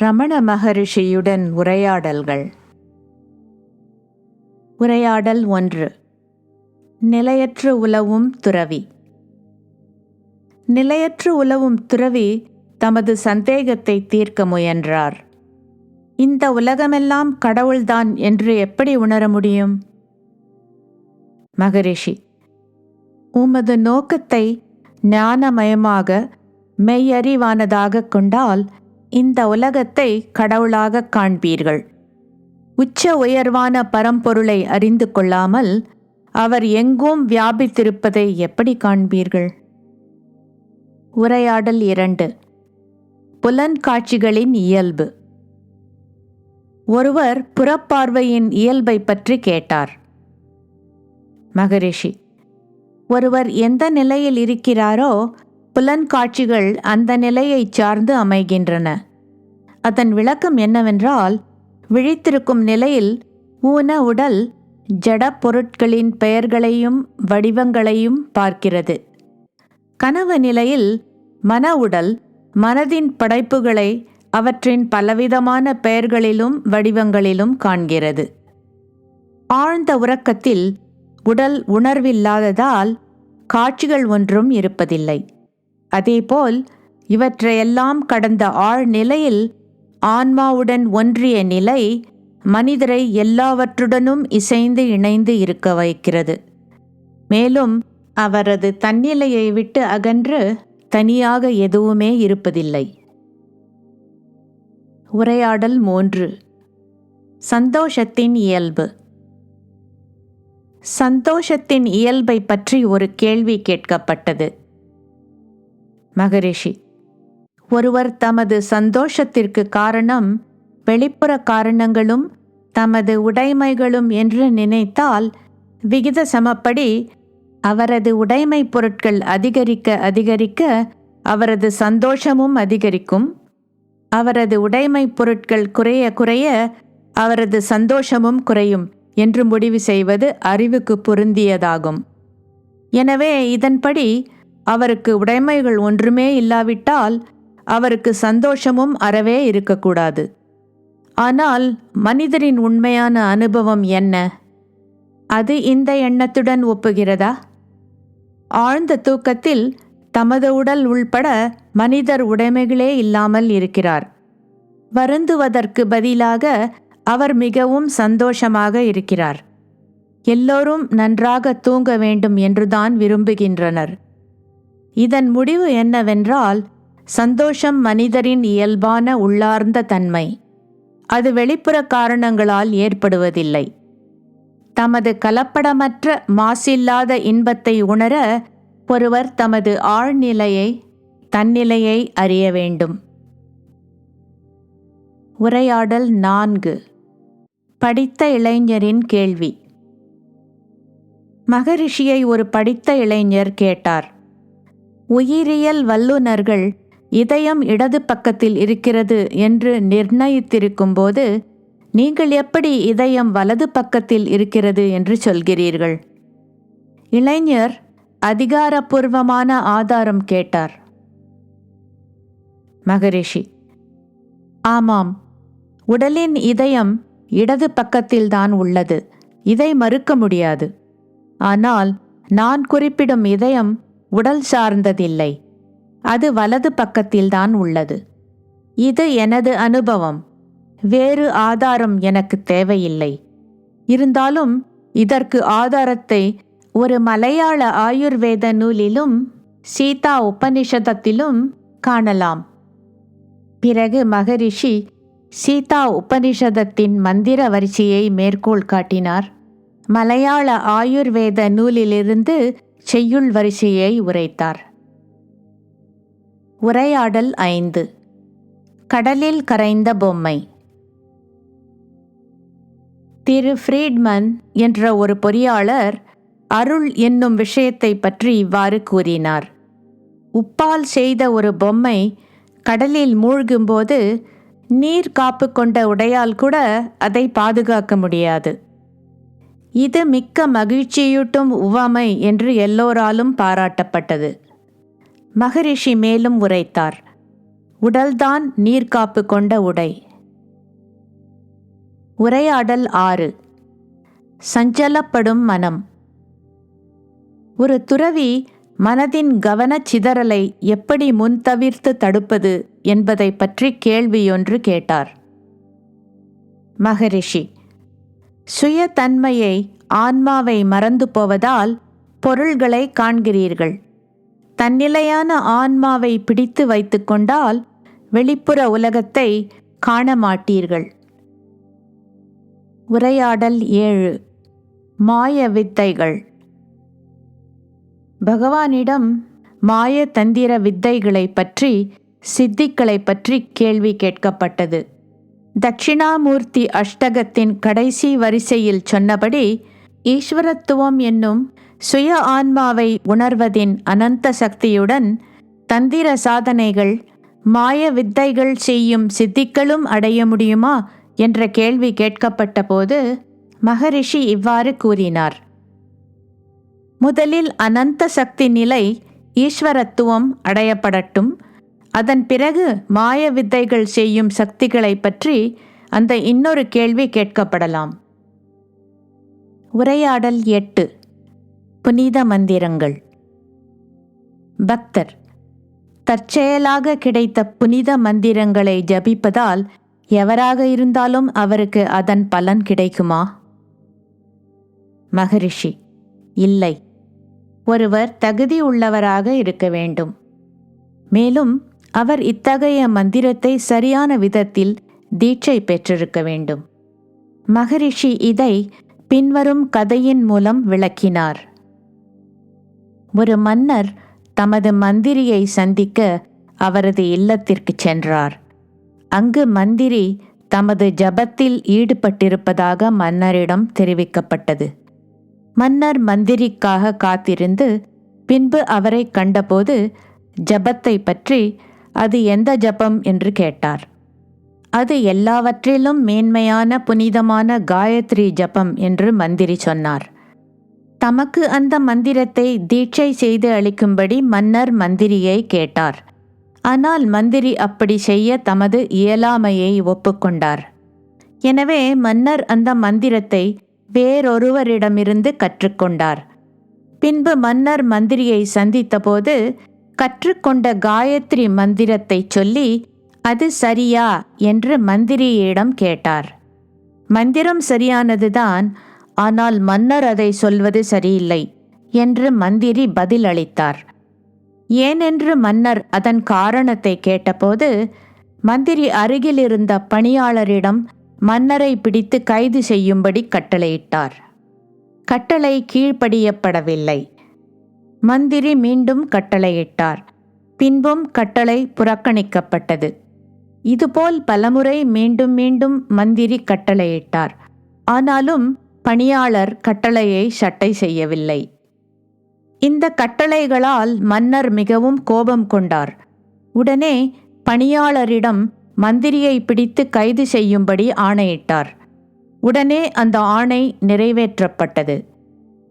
ரமண மகரிஷியுடன் உரையாடல்கள். உரையாடல் ஒன்று. நிலையற்று உலவும் துறவி. நிலையற்று உலவும் துறவி தமது சந்தேகத்தை தீர்க்க முயன்றார். இந்த உலகமெல்லாம் கடவுள்தான் என்று எப்படி உணர முடியும்? மகரிஷி. உமது நோக்கத்தை ஞானமயமாக மெய்யறிவானதாக கொண்டால் இந்த உலகத்தை கடவுளாக காண்பீர்கள். உச்ச உயர்வான பரம்பொருளை அறிந்து கொள்ளாமல் அவர் எங்கும் வியாபித்திருப்பதை எப்படி காண்பீர்கள்? உரையாடல் இரண்டு. புலன்காட்சிகளின் இயல்பு. ஒருவர் புறப்பார்வையின் இயல்பை பற்றி கேட்டார். மகரிஷி ஒருவர் எந்த நிலையில் இருக்கிறாரோ புலன்காட்சிகள் அந்த நிலையை சார்ந்து அமைகின்றன. அதன் விளக்கம் என்னவென்றால் விழித்திருக்கும் நிலையில் ஊன உடல் ஜட பொருட்களின் பெயர்களையும் வடிவங்களையும் பார்க்கிறது. கனவு நிலையில் மன உடல் மனதின் படைப்புகளை அவற்றின் பலவிதமான பெயர்களிலும் வடிவங்களிலும் காண்கிறது. ஆழ்ந்த உறக்கத்தில் உடல் உணர்வில்லாததால் காட்சிகள் ஒன்றும் இருப்பதில்லை. அதேபோல் இவற்றையெல்லாம் கடந்த ஆழ்நிலையில் ஆன்மாவுடன் ஒன்றிய நிலை மனிதரை எல்லாவற்றுடனும் இசைந்து இணைந்து இருக்க வைக்கிறது. மேலும் அவரது தன்னிலையை விட்டு அகன்று தனியாக எதுவுமே இருப்பதில்லை. உரையாடல் மூன்று. சந்தோஷத்தின் இயல்பு. சந்தோஷத்தின் இயல்பை பற்றி ஒரு கேள்வி கேட்கப்பட்டது. மகரிஷி ஒருவர் தமது சந்தோஷத்திற்கு காரணம் வெளிப்புற காரணங்களும் தமது உடைமைகளும் என்று நினைத்தால் விகித சமப்படி அவரது உடைமை பொருட்கள் அதிகரிக்க அதிகரிக்க அவரது சந்தோஷமும் அதிகரிக்கும். அவரது உடைமை பொருட்கள் குறைய குறைய அவரது சந்தோஷமும் குறையும் என்று முடிவு செய்வது அறிவுக்கு பொருந்தியதாகும். எனவே இதன்படி அவருக்கு உடைமைகள் ஒன்றுமே இல்லாவிட்டால் அவருக்கு சந்தோஷமும் அறவே இருக்கக்கூடாது. ஆனால் மனிதரின் உண்மையான அனுபவம் என்ன? அது இந்த எண்ணத்துடன் ஒப்புகிறதா? ஆழ்ந்த தூக்கத்தில் தமது உடல் உள்பட மனிதர் உடைமைகளே இல்லாமல் இருக்கிறார். வருந்துவதற்கு பதிலாக அவர் மிகவும் சந்தோஷமாக இருக்கிறார். எல்லோரும் நன்றாக தூங்க வேண்டும் என்றுதான் விரும்புகின்றனர். இதன் முடிவு என்னவென்றால் சந்தோஷம் மனிதரின் இயல்பான உள்ளார்ந்த தன்மை. அது வெளிப்புற காரணங்களால் ஏற்படுவதில்லை. தமது கலப்படமற்ற மாசில்லாத இன்பத்தை உணர ஒருவர் தமது ஆழ்நிலையை தன்னிலையை அறிய வேண்டும். உரையாடல் நான்கு. படித்த இளைஞரின் கேள்வி. மகரிஷியை ஒரு படித்த இளைஞர் கேட்டார். உயிரியல் வல்லுநர்கள் இதயம் இடது பக்கத்தில் இருக்கிறது என்று நிர்ணயித்திருக்கும்போது நீங்கள் எப்படி இதயம் வலது பக்கத்தில் இருக்கிறது என்று சொல்கிறீர்கள்? இளைஞர் அதிகாரப்பூர்வமான ஆதாரம் கேட்டார். மகரிஷி ஆமாம் உடலின் இதயம் இடது பக்கத்தில்தான் உள்ளது. இதை மறுக்க முடியாது. ஆனால் நான் குறிப்பிடும் இதயம் உடல் சார்ந்ததில்லை. அது வலது பக்கத்தில்தான் உள்ளது. இது எனது அனுபவம். வேறு ஆதாரம் எனக்கு தேவையில்லை. இருந்தாலும் இதற்கு ஆதாரத்தை ஒரு மலையாள ஆயுர்வேத நூலிலும் சீதா உபனிஷதத்திலும் காணலாம். பிறகு மகரிஷி சீதா உபனிஷதத்தின் மந்திர வரிசையை மேற்கோள் காட்டினார். மலையாள ஆயுர்வேத நூலிலிருந்து செய்யுள் வரிசையை உரைத்தார். உரையாடல் ஐந்து. கடலில் கரைந்த பொம்மை. திரு ஃப்ரீட்மன் என்ற ஒரு பொறியாளர் அருள் என்னும் விஷயத்தை பற்றி இவ்வாறு கூறினார். உப்பால் செய்த ஒரு பொம்மை கடலில் மூழ்கும்போது நீர் காப்பு கொண்ட உடையால் கூட அதை பாதுகாக்க முடியாது. இது மிக்க மகிழ்ச்சியூட்டும் உவமை என்று எல்லோராலும் பாராட்டப்பட்டது. மகரிஷி மேலும் உரைத்தார். உடல்தான் நீர்காப்பு கொண்ட உடை. உரையாடல் ஆறு. சஞ்சலப்படும் மனம். ஒரு துறவி மனதின் கவனச் சிதறலை எப்படி முன்தவிர்த்து தடுப்பது என்பதை பற்றி கேள்வியொன்று கேட்டார். மகரிஷி சுயதன்மையை ஆன்மாவை மறந்து போவதால் பொருள்களை காண்கிறீர்கள். தன்னிலையான ஆன்மாவை பிடித்து வைத்துக்கொண்டால் வெளிப்புற உலகத்தை காண மாட்டீர்கள் உரையாடல் ஏழு. மாய வித்தைகள். பகவானிடம் மாய தந்திர வித்தைகளை பற்றி சித்திகளை பற்றி கேள்வி கேட்கப்பட்டது. தட்சிணாமூர்த்தி அஷ்டகத்தின் கடைசி வரிசையில் சொன்னபடி ஈஸ்வரத்துவம் என்னும் சுய ஆன்மாவை உணர்வதின் அனந்த சக்தியுடன் தந்திர சாதனைகள் மாய வித்தைகள் செய்யும் சித்திகளும் அடைய முடியுமா என்ற கேள்வி கேட்கப்பட்ட போது மகரிஷி இவ்வாறு கூறினார். முதலில் அனந்த சக்தி நிலை ஈஸ்வரத்துவம் அடையப்படட்டும். அதன் பிறகு மாய வித்தைகள் செய்யும் சக்திகளை பற்றி அந்த இன்னொரு கேள்வி கேட்கப்படலாம். உரையாடல் எட்டு. புனித மந்திரங்கள். பக்தர். தற்செயலாக கிடைத்த புனித மந்திரங்களை ஜபிப்பதால் எவராக இருந்தாலும் அவருக்கு அதன் பலன் கிடைக்குமா? மகரிஷி. இல்லை. ஒருவர் தகுதி உள்ளவராக இருக்க வேண்டும். மேலும் அவர் இத்தகைய மந்திரத்தை சரியான விதத்தில் தீட்சை பெற்றிருக்க வேண்டும். மகரிஷி இதை பின்வரும் கதையின் மூலம் விளக்கினார். ஒரு மன்னர் தமது மந்திரியை சந்திக்க அவரது இல்லத்திற்கு சென்றார். அங்கு மந்திரி தமது ஜபத்தில் ஈடுபட்டிருப்பதாக மன்னரிடம் தெரிவிக்கப்பட்டது. மன்னர் மந்திரிக்காக காத்திருந்து பின்பு அவரை கண்டபோது ஜபத்தை பற்றி அது எந்த ஜபம் என்று கேட்டார். அது எல்லாவற்றிலும் மேன்மையான புனிதமான காயத்ரி ஜபம் என்று மந்திரி சொன்னார். தமக்கு அந்த மந்திரத்தை தீட்சை செய்து அளிக்கும்படி மன்னர் மந்திரியை கேட்டார். ஆனால் மந்திரி அப்படி செய்ய தமது இயலாமையை ஒப்புக்கொண்டார். எனவே மன்னர் அந்த மந்திரத்தை வேறொருவரிடமிருந்து கற்றுக்கொண்டார். பின்பு மன்னர் மந்திரியை சந்தித்தபோது கற்றுக்கொண்ட காயத்ரி மந்திரத்தை சொல்லி அது சரியா? என்று மந்திரியிடம் கேட்டார். மந்திரம் சரியானதுதான். ஆனால் மன்னர் அதை சொல்வது சரியில்லை என்று மந்திரி பதில் அளித்தார் ஏனென்று மன்னர் அதன் காரணத்தை கேட்டபோது மந்திரி அருகிலிருந்த பணியாளரிடம் மன்னரை பிடித்து கைது செய்யும்படி கட்டளையிட்டார். கட்டளை கீழ்ப்படியப்படவில்லை. மந்திரி மீண்டும் கட்டளையிட்டார். பின்பும் கட்டளை புறக்கணிக்கப்பட்டது. இதுபோல் பலமுறை மீண்டும் மீண்டும் மந்திரி கட்டளையிட்டார். ஆனாலும் பணியாளர் கட்டளையை சட்டை செய்யவில்லை. இந்த கட்டளைகளால் மன்னர் மிகவும் கோபம் கொண்டார். உடனே பணியாளரிடம் மந்திரியை பிடித்து கைது செய்யும்படி ஆணையிட்டார். உடனே அந்த ஆணை நிறைவேற்றப்பட்டது.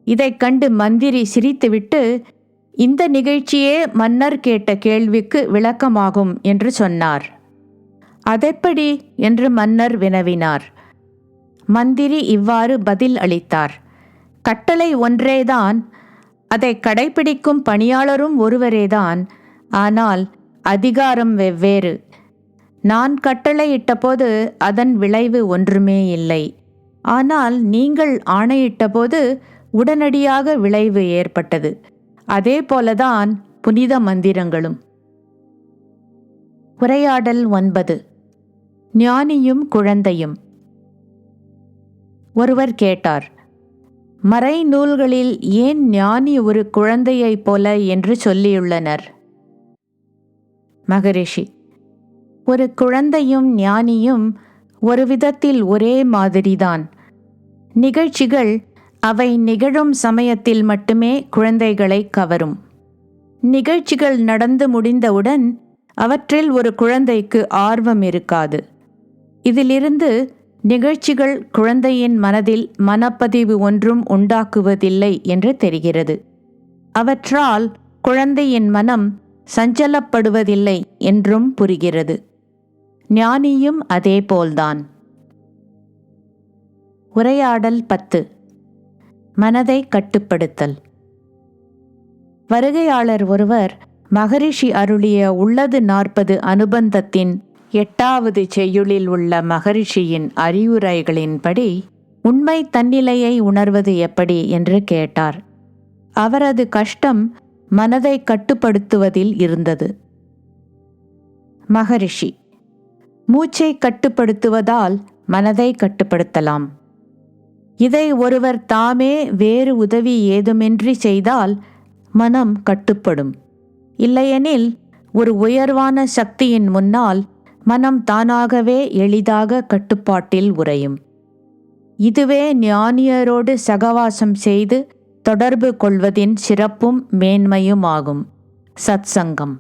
இதைக் கண்டு மந்திரி சிரித்துவிட்டு இந்த நிகழ்ச்சியே மன்னர் கேட்ட கேள்விக்கு விளக்கமாகும் என்று சொன்னார். அதெப்படி? என்று மன்னர் வினவினார். மந்திரி இவ்வாறு பதில் அளித்தார். கட்டளை ஒன்றேதான் அதை கடைபிடிக்கும் பணியாளரும் ஒருவரேதான் ஆனால் அதிகாரம் வெவ்வேறு. நான் கட்டளையிட்டபோது அதன் விளைவு ஒன்றுமே இல்லை. ஆனால் நீங்கள் ஆணையிட்டபோது உடனடியாக விளைவு ஏற்பட்டது. அதே போலதான் புனித மந்திரங்களும். உரையாடல் ஒன்பது. ஞானியும் குழந்தையும். ஒருவர் கேட்டார் மறை நூல்களில் ஏன் ஞானி ஒரு குழந்தையைப் போல? என்று சொல்லியுள்ளனர். மகரிஷி ஒரு குழந்தையும் ஞானியும் ஒரு விதத்தில் ஒரே மாதிரிதான். நிகழ்ச்சிகள் அவை நிகழும் சமயத்தில் மட்டுமே குழந்தைகளை கவரும். நிகழ்ச்சிகள் நடந்து முடிந்தவுடன் அவற்றில் ஒரு குழந்தைக்கு ஆர்வம் இருக்காது. இதிலிருந்து நிகழ்ச்சிகள் குழந்தையின் மனதில் மனப்பதிவு ஒன்றும் உண்டாக்குவதில்லை என்று தெரிகிறது. அவற்றால் குழந்தையின் மனம் சஞ்சலப்படுவதில்லை என்றும் புரிகிறது. ஞானியும் அதேபோல்தான் உரையாடல் பத்து. மனதை கட்டுப்படுத்தல். வருகையாளர் ஒருவர் மகரிஷி அருளிய உள்ளது நாற்பது அனுபந்தத்தின் எட்டாவது செய்யுளில் உள்ள மகரிஷியின் அறிவுரைகளின்படி உண்மை தன்னிலையை உணர்வது எப்படி என்று கேட்டார். அவரது கஷ்டம் மனதை கட்டுப்படுத்துவதில் இருந்தது. மகரிஷி மூச்சை கட்டுப்படுத்துவதால் மனதை கட்டுப்படுத்தலாம். இதை ஒருவர் தாமே வேறு உதவி ஏதுமின்றி செய்தால் மனம் கட்டுப்படும். இல்லையெனில் ஒரு உயர்வான சக்தியின் முன்னால் மனம் தானாகவே எளிதாக கட்டுப்பாட்டில் உறையும். இதுவே ஞானியரோடு சகவாசம் செய்து தொடர்பு கொள்வதின் சிறப்பும் மேன்மையுமாகும். சத்சங்கம்.